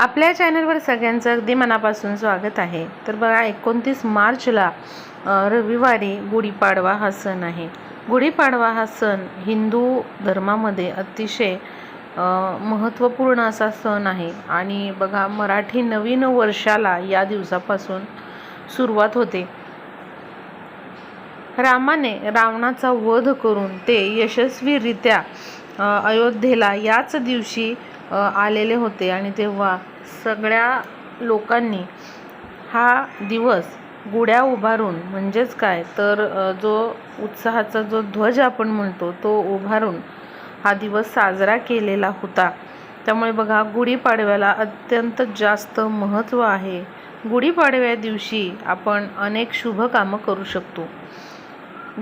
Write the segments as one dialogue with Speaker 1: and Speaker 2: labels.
Speaker 1: आपल्या चॅनलवर सगळ्यांचं अगदी मनापासून स्वागत आहे. तर बघा एकोणतीस मार्चला रविवारी गुढीपाडवा हा सण आहे. गुढीपाडवा हा सण हिंदू धर्मामध्ये अतिशय महत्त्वपूर्ण असा सण आहे. आणि बघा मराठी नवीन वर्षाला या दिवसापासून सुरुवात होते. रामाने रावणाचा वध करून ते यशस्वीरित्या अयोध्येला याच दिवशी आलेले होते. आणि तेव्हा सगळ्या लोकांनी हा दिवस गुढ्या उभारून म्हणजेच काय? तर जो उत्साहाचा जो ध्वज आपण म्हणतो तो उभारून हा दिवस साजरा केलेला होता. त्यामुळे बघा गुढीपाडव्याला अत्यंत जास्त महत्त्व आहे. गुढीपाडव्या दिवशी आपण अनेक शुभ कामं करू शकतो.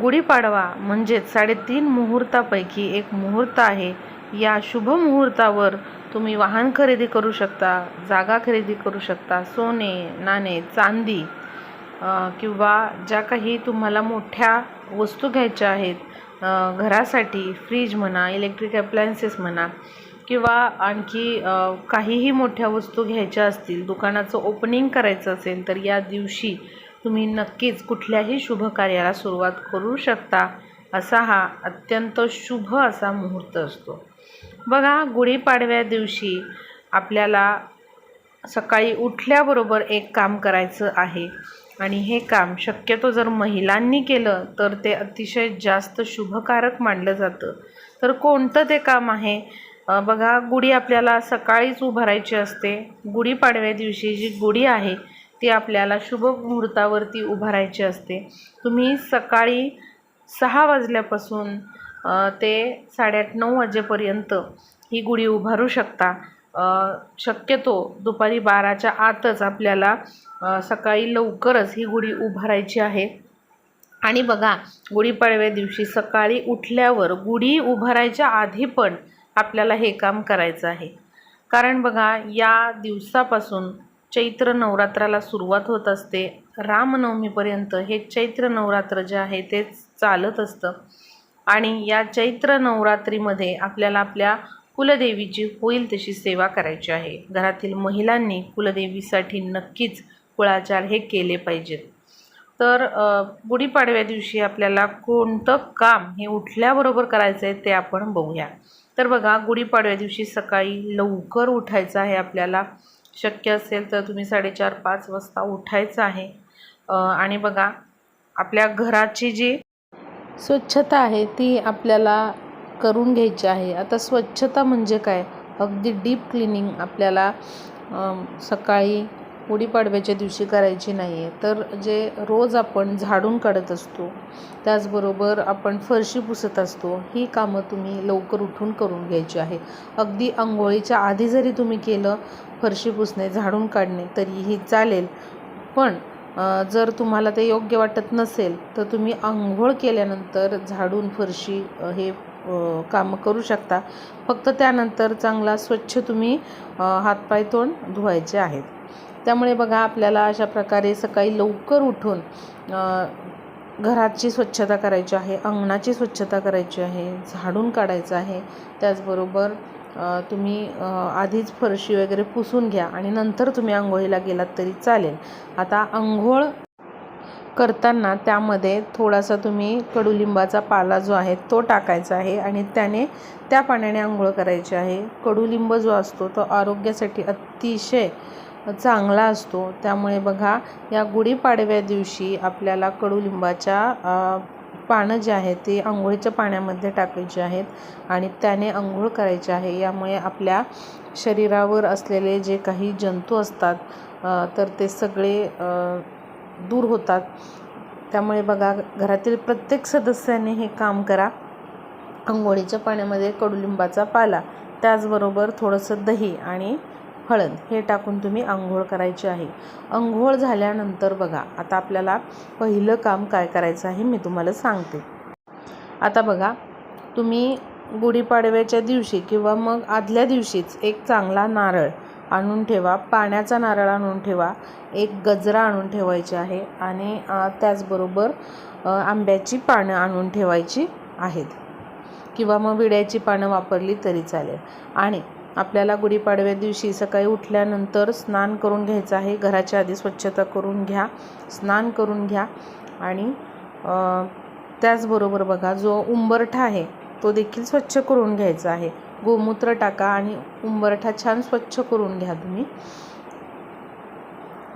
Speaker 1: गुढीपाडवा म्हणजेच साडेतीन मुहूर्तापैकी एक मुहूर्त आहे. या शुभ मुहूर्तावर तुम्ही वाहन खरेदी करू शकता जागा खरेदी करू शकता सोने नाणे चांदी किंवा ज्या काही तुम्हाला मोठ्या वस्तू घ्यायच्या आहेत घरासाठी फ्रीज म्हणा इलेक्ट्रिक अप्लायन्सेस म्हणा किंवा आणखी काहीही मोठ्या वस्तू घ्यायच्या असतील दुकानाचं ओपनिंग करायचं असेल तर या दिवशी तुम्ही नक्कीच कुठल्याही शुभ कार्याला सुरुवात करू शकता असा हा अत्यंत शुभ असा मुहूर्त असतो. बघा गुढीपाडव्या दिवशी आपल्याला सकाळी उठल्याबरोबर एक काम करायचं आहे. आणि हे काम शक्यतो जर महिलांनी केलं तर ते अतिशय जास्त शुभकारक मानलं जातं. तर कोणतं ते काम आहे? बघा गुढी आपल्याला सकाळीच उभारायची असते. गुढीपाडव्या दिवशी जी गुढी आहे ती आपल्याला शुभ मुहूर्तावरती उभारायची असते. तुम्ही सकाळी सहा वाजल्यापासून ते साडेआठ नऊ वाजेपर्यंत ही गुढी उभारू शकता. शक्यतो दुपारी बाराच्या आतच आपल्याला सकाळी लवकरच ही गुढी उभारायची आहे. आणि बघा गुढीपाडव्या दिवशी सकाळी उठल्यावर गुढी उभारायच्या आधी पण आपल्याला हे काम करायचं आहे. कारण बघा या दिवसापासून चैत्र नवरात्राला सुरुवात होत असते. रामनवमीपर्यंत हे चैत्र नवरात्र जे आहे ते चालत असतं. आणि या चैत्र नवरात्रीमध्ये आपल्याला आपल्या कुलदेवीची होईल तशी सेवा करायची आहे. घरातील महिलांनी कुलदेवीसाठी नक्कीच कुळाचार हे केले पाहिजेत. तर गुढीपाडव्या दिवशी आपल्याला कोणतं काम हे उठल्याबरोबर करायचं आहे ते आपण बघूया. तर बघा गुढीपाडव्या दिवशी सकाळी लवकर उठायचं आहे आपल्याला. शक्य असेल तर तुम्ही साडेचार पाच वाजता उठायचं आहे. आणि बघा आपल्या घराची जी स्वच्छता आहे ती आपल्याला करून घ्यायची आहे. आता स्वच्छता म्हणजे काय? अगदी डीप क्लिनिंग आपल्याला सकाळी गुढीपाडव्याच्या दिवशी करायची नाही आहे तर जे रोज आपण झाडून काढत असतो त्याचबरोबर आपण फरशी पुसत असतो ही कामं तुम्ही लवकर उठून करून घ्यायची आहे. अगदी आंघोळीच्या आधी जरी तुम्ही केलं फरशी पुसणे झाडून काढणे तरीही चालेल. पण जर तुम्हाला ते योग्य वाटत नसेल तर तुम्ही आंघोळ केल्यानंतर झाडून फरशी हे कामं करू शकता. फक्त त्यानंतर चांगला स्वच्छ तुम्ही हातपाय तोंड धुवायचे आहेत. त्यामुळे बघा आपल्याला अशा प्रकारे सकाळी लवकर उठून घराची स्वच्छता करायची आहे अंगणाची स्वच्छता करायची आहे झाडून काढायचं आहे. त्याचबरोबर तुम्ही आधीच फरशी वगैरे पुसून घ्या आणि नंतर तुम्ही आंघोळीला गेलात तरी चालेल. आता आंघोळ करताना त्यामध्ये थोडासा तुम्ही कडुलिंबाचा पाला जो आहे तो टाकायचा आहे आणि त्याने त्या पाण्याने आंघोळ करायची आहे. कडुलिंब जो असतो तो आरोग्यासाठी अतिशय चांगला असतो. त्यामुळे बघा या गुढीपाडव्या दिवशी आपल्याला कडुलिंबाच्या पानं जे आहेत ते आंघोळीच्या पाण्यामध्ये टाकायचे आहेत आणि त्याने आंघोळ करायचे आहे. यामुळे आपल्या शरीरावर असलेले जे काही जंतू असतात तर ते सगळे दूर होतात. त्यामुळे बघा घरातील प्रत्येक सदस्याने हे काम करा. आंघोळीच्या पाण्यामध्ये कडुलिंबाचा पाला त्याचबरोबर थोडंसं दही आणि हळद हे टाकून तुम्ही आंघोळ करायची आहे. आंघोळ झाल्यानंतर बघा आता आपल्याला पहिलं काम काय करायचं आहे मी तुम्हाला सांगते. आता बघा तुम्ही गुढीपाडव्याच्या दिवशी किंवा मग आदल्या दिवशीच एक चांगला नारळ आणून ठेवा पाण्याचा नारळ आणून ठेवा एक गजरा आणून ठेवायची आहे आणि त्याचबरोबर आंब्याची पानं आणून ठेवायची आहेत. किंवा मग विड्याची पानं वापरली तरी चालेल. आणि आपल्याला गुढीपाडव्या दिवशी सकाळी उठल्यानंतर स्नान करून घ्यायचं आहे. घराच्या आधी स्वच्छता करून घ्या स्नान करून घ्या. आणि त्याचबरोबर बघा जो उंबरठा आहे तो देखील स्वच्छ करून घ्यायचा आहे. गोमूत्र टाका आणि उंबरठा छान स्वच्छ करून घ्या तुम्ही.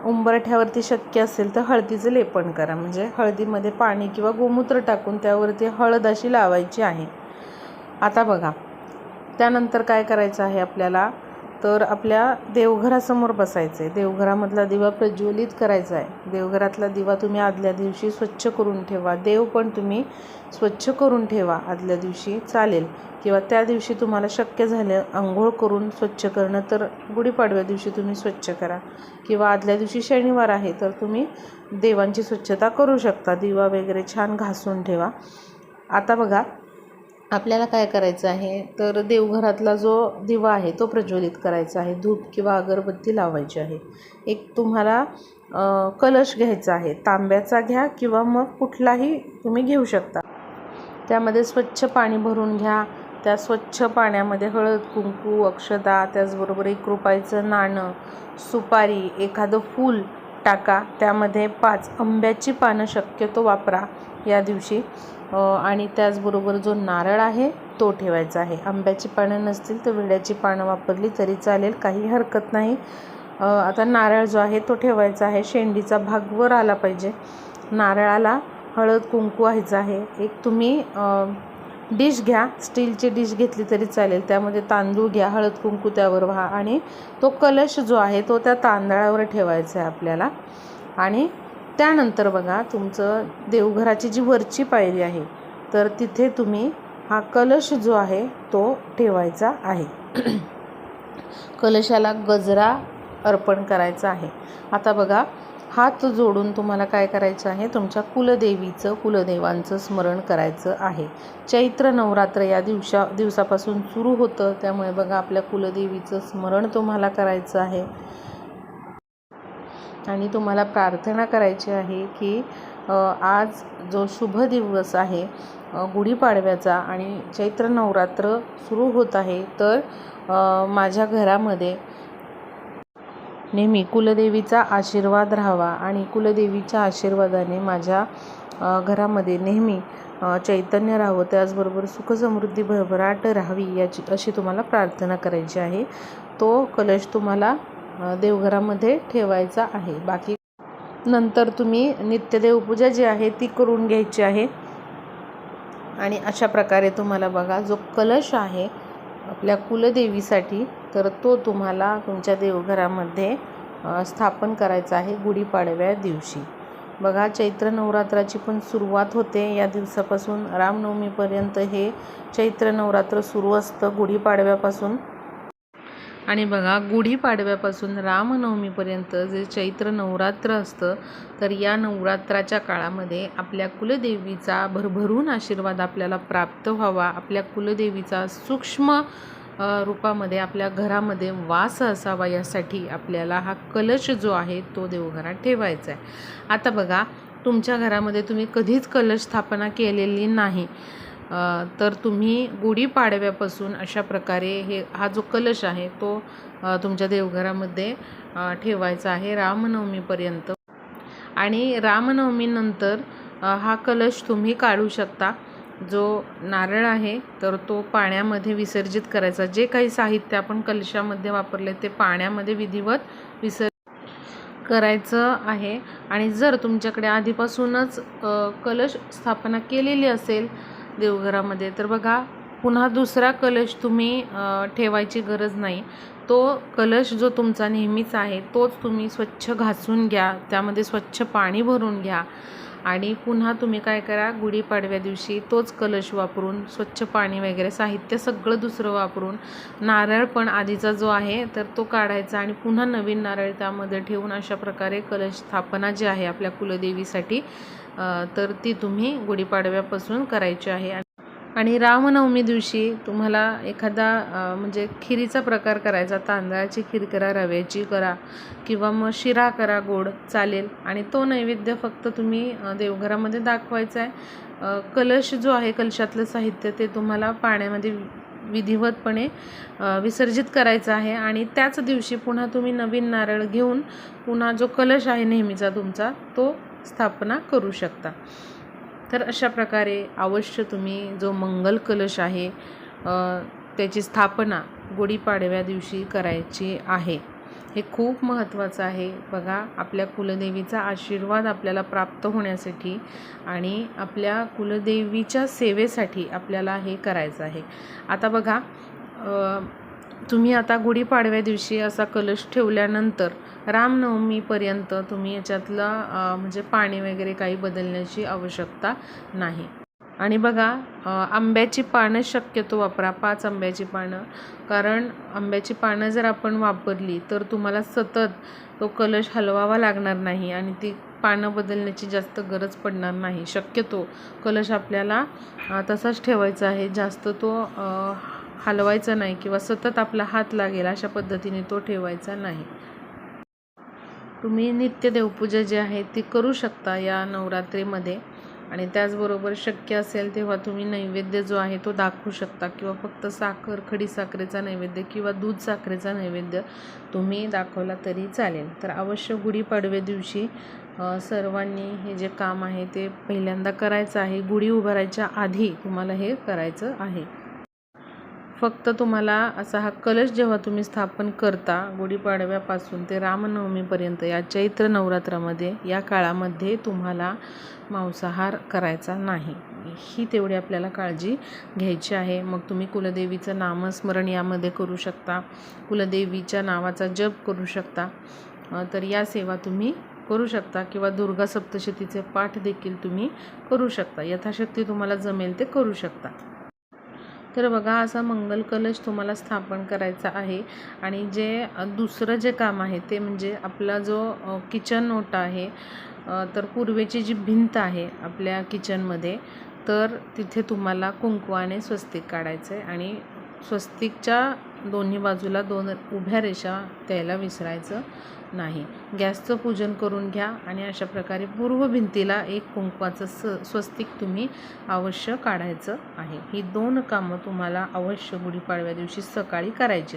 Speaker 1: उंबरठ्यावरती शक्य असेल तर हळदीचं लेपन करा. म्हणजे हळदीमध्ये पाणी किंवा गोमूत्र टाकून त्यावरती हळद अशी लावायची आहे. आता बघा त्यानंतर काय करायचं आहे आपल्याला? तर आपल्या देवघरासमोर बसायचं आहे देवघरामधला दिवा प्रज्वलित करायचा आहे. देवघरातला दिवा तुम्ही आदल्या दिवशी स्वच्छ करून ठेवा. देव पण तुम्ही स्वच्छ करून ठेवा आदल्या दिवशी. चालेल. किंवा त्या दिवशी तुम्हाला शक्य झालं आंघोळ करून स्वच्छ करणं तर गुढीपाडव्या दिवशी तुम्ही स्वच्छ करा. किंवा आदल्या दिवशी शनिवार आहे तर तुम्ही देवांची स्वच्छता करू शकता. दिवा वगैरे छान घासून ठेवा. आता बघा आपल्याला काय करायचं आहे? तर देवघरातला जो दिवा आहे तो प्रज्वलित करायचा आहे. धूप किंवा अगरबत्ती लावायची आहे. एक तुम्हाला कलश घ्यायचा आहे. तांब्याचा घ्या किंवा मग कुठलाही तुम्ही घेऊ शकता. त्यामध्ये स्वच्छ पाणी भरून घ्या. त्या स्वच्छ पाण्यामध्ये हळद कुंकू अक्षता त्याचबरोबर एक रुपयाचं नाणं सुपारी एखादं फूल टाका. त्यामध्ये पाच आंब्याची पानं शक्यतो वापरा. या दिवशी आणि त्याचबरोबर जो नारळ आहे तो ठेवायचा आहे. आंब्याची पानं नसतील तर विड्याची पानं वापरली तरी चालेल काही हरकत नाही. आता नारळ जो आहे तो ठेवायचा आहे. शेंडीचा भाग वर आला पाहिजे. नारळाला हळद कुंकू व्हायचं आहे. एक तुम्ही डिश घ्या स्टीलची डिश घेतली तरी चालेल. त्यामध्ये तांदूळ घ्या हळद कुंकू त्यावर व्हा आणि तो कलश जो आहे तो त्या तांदळावर ठेवायचा आहे आपल्याला. आणि त्यानंतर बघा तुमचं देवघराची जी वरची पायरी आहे तर तिथे तुम्ही हा कलश जो आहे तो ठेवायचा आहे. कलशाला गजरा अर्पण करायचा आहे. आता बघा हात जोडून तुम्हाला काय करायचं आहे? तुमच्या कुलदेवीचं कुलदेवांचं स्मरण करायचं आहे. चैत्र नवरात्र या दिवसा दिवसापासून सुरू होतं. त्यामुळे बघा आपल्या कुलदेवीचं स्मरण तुम्हाला करायचं आहे. आणि तुम्हाला प्रार्थना करायची आहे की आज जो शुभ दिवस आहे गुढीपाडव्याचा आणि चैत्र नवरात्र सुरू होत आहे तर माझ्या घरामध्ये नेहमी कुलदेवीचा आशीर्वाद राहावा आणि कुलदेवीच्या आशीर्वादाने माझ्या घरामध्ये नेहमी चैतन्य राहावं. त्याचबरोबर सुखसमृद्धी भरभराट राहावी याची अशी तुम्हाला प्रार्थना करायची आहे. तो कलश तुम्हाला देवघरामध्ये ठेवायचा आहे. बाकी नंतर तुम्ही नित्यदेवपूजा जी आहे ती करून घ्यायची आहे. आणि अशा प्रकारे तुम्हाला बघा जो कलश आहे आपल्या कुलदेवीसाठी तर तो तुम्हाला तुमच्या देवघरामध्ये स्थापन करायचा आहे गुढीपाडव्या दिवशी. बघा चैत्र नवरात्राची पण सुरुवात होते या दिवसापासून. रामनवमीपर्यंत हे चैत्र नवरात्र सुरू असतं गुढीपाडव्यापासून. आणि बघा गुढीपाडव्यापासून रामनवमीपर्यंत जे चैत्र नवरात्र असतं तर या नवरात्राच्या काळामध्ये आपल्या कुलदेवीचा भरभरून आशीर्वाद आपल्याला प्राप्त व्हावा. आपल्या कुलदेवीचा सूक्ष्म रूपामध्ये आपल्या घरामध्ये वास असावा यासाठी आपल्याला हा कलश जो आहे तो देवघरात ठेवायचा आहे. आता बघा तुमच्या घरामध्ये तुम्ही कधीच कलश स्थापना केलेली नाही. तर तुम्ही गुढीपाडव्यापासून अशा प्रकारे हे हा जो कलश आहे तो तुमच्या देवघरामध्ये ठेवायचा आहे रामनवमीपर्यंत. आणि रामनवमीनंतर हा कलश तुम्ही काढू शकता. जो नारळ आहे तर तो पाण्यामध्ये विसर्जित करायचा. जे काही साहित्य आपण कलशामध्ये वापरले ते पाण्यामध्ये विधिवत विसर् करायचं आहे. आणि जर तुमच्याकडे आधीपासूनच कलश स्थापना केलेली असेल देवघरामध्ये. तर बघा पुन्हा दुसरा कलश तुम्ही ठेवायची गरज नाही. तो कलश जो तुमचा नेहमीच आहे तोच तुम्ही स्वच्छ घासून घ्या. त्यामध्ये स्वच्छ पाणी भरून घ्या. आणि पुन्हा तुम्ही काय करा गुढीपाडव्या दिवशी तोच कलश वापरून स्वच्छ पाणी वगैरे साहित्य सगळं दुसरं वापरून नारळ पण आधीचा जो आहे तर तो काढायचा आणि पुन्हा नवीन नारळ त्यामध्ये ठेवून अशा प्रकारे कलश स्थापना जी आहे आपल्या कुलदेवीसाठी तर ती तुम्ही गुढीपाडव्यापासून करायची आहे. आणि रामनवमी दिवशी तुम्हाला एखादा म्हणजे खिरीचा प्रकार करायचा तांदळाची खीर करा रव्याची करा किंवा मग शिरा करा गोड चालेल. आणि तो नैवेद्य फक्त तुम्ही देवघरामध्ये दाखवायचा आहे. कलश जो आहे कलशातलं साहित्य ते तुम्हाला पाण्यामध्ये विधिवतपणे विसर्जित करायचं आहे. आणि त्याच दिवशी पुन्हा तुम्ही नवीन नारळ घेऊन पुन्हा जो कलश आहे नेहमीचा तुमचा तो स्थापना करू शकता. तर अशा प्रकारे अवश्य तुम्ही जो मंगल कलश आहे त्याची स्थापना गुढीपाडव्या दिवशी करायची आहे. हे खूप महत्त्वाचं आहे. बघा आपल्या कुलदेवीचा आशीर्वाद आपल्याला प्राप्त होण्यासाठी आणि आपल्या कुलदेवीच्या सेवेसाठी आपल्याला हे करायचं आहे. आता बघा तुम्ही आता गुढीपाडव्या दिवशी असा कलश ठेवल्यानंतर रामनवमीपर्यंत तुम्ही याच्यातलं म्हणजे पाणी वगैरे काही बदलण्याची आवश्यकता नाही. आणि बघा आंब्याची पानं शक्यतो वापरा पाच आंब्याची पानं. कारण आंब्याची पानं जर आपण वापरली तर तुम्हाला सतत तो कलश हलवावा लागणार नाही आणि ती पानं बदलण्याची जास्त गरज पडणार नाही. शक्यतो कलश आपल्याला तसाच ठेवायचा आहे. जास्त तो हलवायचा नाही किंवा सतत आपला हात लागेल अशा पद्धतीने तो ठेवायचा नाही. तुम्ही नित्य देवपूजा जी आहे ती करू शकता या नवरात्रीमध्ये. आणि त्याचबरोबर शक्य असेल तेव्हा तुम्ही नैवेद्य जो आहे तो दाखवू शकता किंवा फक्त साखर खडी साखरेचा नैवेद्य किंवा दूध साखरेचा नैवेद्य तुम्ही दाखवला तरी चालेल. तर अवश्य गुढीपाडव्या दिवशी सर्वांनी हे जे काम आहे ते पहिल्यांदा करायचं आहे. गुढी उभारायच्या आधी तुम्हाला हे करायचं आहे. फक्त तुम्हाला असा हा कलश जेव्हा तुम्ही स्थापन करता गुढीपाडव्यापासून ते रामनवमीपर्यंत या चैत्र नवरात्रामध्ये या काळामध्ये तुम्हाला मांसाहार करायचा नाही. ही तेवढी आपल्याला काळजी घ्यायची आहे. मग तुम्ही कुलदेवीचं नामस्मरण यामध्ये करू शकता. कुलदेवीच्या नावाचा जप करू शकता. तर या सेवा तुम्ही करू शकता किंवा दुर्गा सप्तशतीचे पाठ देखील तुम्ही करू शकता. यथाशक्ती तुम्हाला जमेल ते करू शकता. तर बघा असा मंगल कलश तुम्हाला स्थापन करायचा आहे. आणि जे दुसरं जे काम आहे ते म्हणजे आपला जो किचन ओटा आहे तर पूर्वेची जी भिंत आहे आपल्या किचनमध्ये तर तिथे तुम्हाला कुंकवाने स्वस्तिक काढायचं आहे आणि स्वस्तिकच्या दोन्ही बाजूला दोन उभ्या रेषा द्यायला विसरायचं. नाही. गॅसचं पूजन करून घ्या आणि अशा प्रकारे पूर्व भिंतीला एक कुंकवाचं स स्वस्तिक तुम्ही अवश्य काढायचं आहे. ही दोन कामं तुम्हाला अवश्य गुढीपाडव्या दिवशी सकाळी करायची